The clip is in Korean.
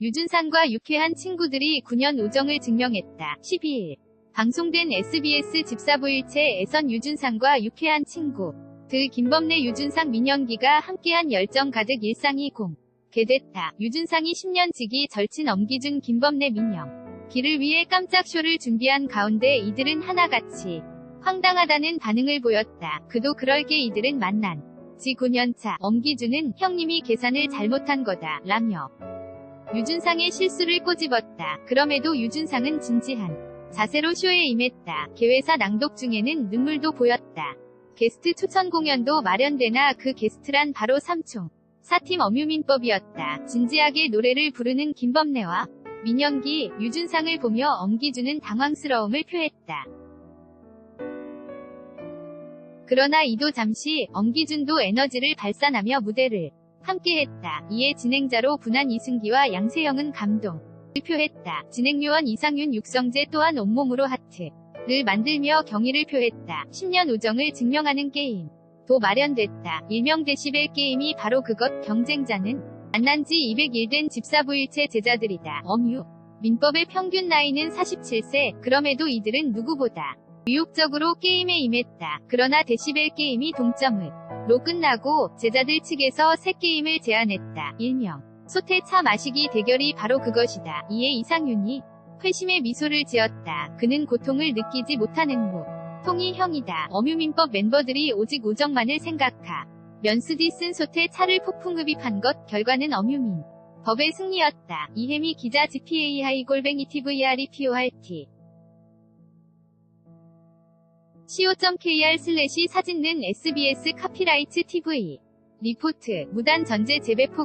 유준상과 유쾌한 친구들이 9년 우정을 증명했다. 12일 방송된 SBS 집사부일체에선 유준상과 유쾌한 친구 들 김범래 유준상 민영기가 함께한 열정 가득 일상이 공개됐다. 유준상이 10년 지기 절친 엄기준 김범래 민영 기를 위해 깜짝 쇼를 준비한 가운데 이들은 하나같이 황당하다는 반응을 보였다. 그도 그럴게 이들은 만난 지 9년차 엄기준은 형님이 계산을 잘못한 거다 라며 유준상의 실수를 꼬집었다. 그럼에도 유준상은 진지한 자세로 쇼에 임했다. 개회사 낭독 중에는 눈물도 보였다. 게스트 초청 공연도 마련되나 그 게스트란 바로 삼총 사팀 엄유민법이었다. 진지하게 노래를 부르는 김범래와 민영기, 유준상을 보며 엄기준은 당황스러움을 표했다. 그러나 이도 잠시 엄기준도 에너지를 발산하며 무대를 함께했다. 이에 진행자로 분한 이승기와 양세형은 감동을 표했다. 진행요원 이상윤 육성재 또한 온몸으로 하트를 만들며 경의를 표했다. 10년 우정을 증명하는 게임. 도 마련됐다. 일명 데시벨 게임이 바로 그것 경쟁자는 만난 지 200일 된 집사부일체 제자들이다. 엄유. 민법의 평균 나이는 47세. 그럼에도 이들은 누구보다 유욕적으로 게임에 임했다. 그러나 데시벨 게임이 동점으 로 끝나고 제자들 측에서 새 게임을 제안했다. 일명 소태 차 마시기 대결이 바로 그것이다. 이에 이상윤이 회심의 미소를 지었다. 그는 고통을 느끼지 못하는 무. 통이 형이다. 엄유민법 멤버들이 오직 우정만을 생각하. 면수디 쓴 소태 차를 폭풍 흡입한 것 결과는 엄유민. 법의 승리였다. 이혜미 기자 GPA 하이 골뱅이 TVR이 PORT. co.kr 슬래시 사진는 SBS 카피라이트 TV. 리포트, 무단 전제 재배 포